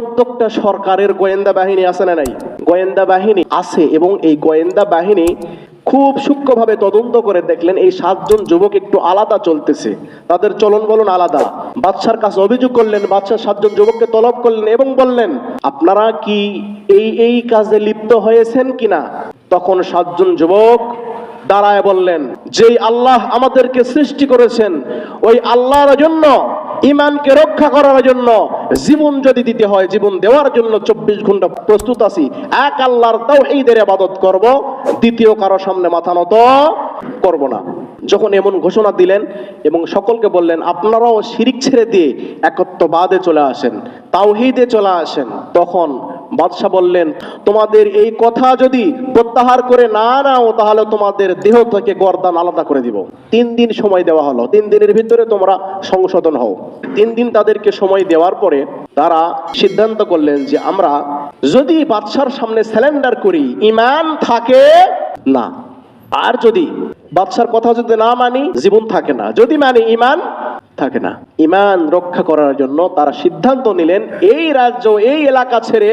প্রত্যেকটা সরকারের গোয়েন্দা বাহিনী আছে না নাই? গোয়েন্দা বাহিনী আছে এবং এই গোয়েন্দা বাহিনী খুব সূক্ষ্মভাবে তদন্ত করে দেখলেন এই সাতজন যুবক একটু আলাদা চলতেছে। তাদের চলন বলন আলাদা। বাদশার কাছে অভিযোগ করলেন বাদশাহ সাতজন যুবককে তলব করলেন এবং বললেন, আপনারা কি এই এই কাজে লিপ্ত হয়েছেন কিনা? তখন সাতজন যুবক দাঁড়ায় বললেন, যেই আল্লাহ আমাদেরকে সৃষ্টি করেছেন, ওই আল্লাহর জন্য ইমানকে রক্ষা করার জন্য জীবন যদি দিতে হয়, জীবন দেওয়ার জন্য চব্বিশ ঘণ্টা প্রস্তুত আছি। এক আল্লাহর তাও এইদের আবাদত করব, দ্বিতীয় কারও সামনে মাথা নত করব না। যখন এমন ঘোষণা দিলেন এবং সকলকে বললেন, আপনারাও শিরিক ছেড়ে দিয়ে একত্ববাদে চলে আসেন, তাওহিদে চলে আসেন, তখন বাদশাহ বললেন, তোমাদের এই কথা যদি প্রত্যাহার করে না নাও, তাহলে তোমাদের দেহ থেকে গর্দান আলাদা করে দিব। তিন দিন সময় দেওয়া হলো। তিন দিনের ভিতরে তোমরা সংশোধন হও। তিন দিন তাদেরকে সময় দেওয়ার পরে তারা সিদ্ধান্ত করলেন যে আমরা যদি বাদশার সামনে স্যালেন্ডার করি ইমান থাকে না। আর যদি বাদশার কথা যদি না মানি, জীবন থাকে না। যদি মানি ইমান থাকে না। ইমান রক্ষা করার জন্য তারা সিদ্ধান্ত নিলেন এই রাজ্য এই এলাকা ছেড়ে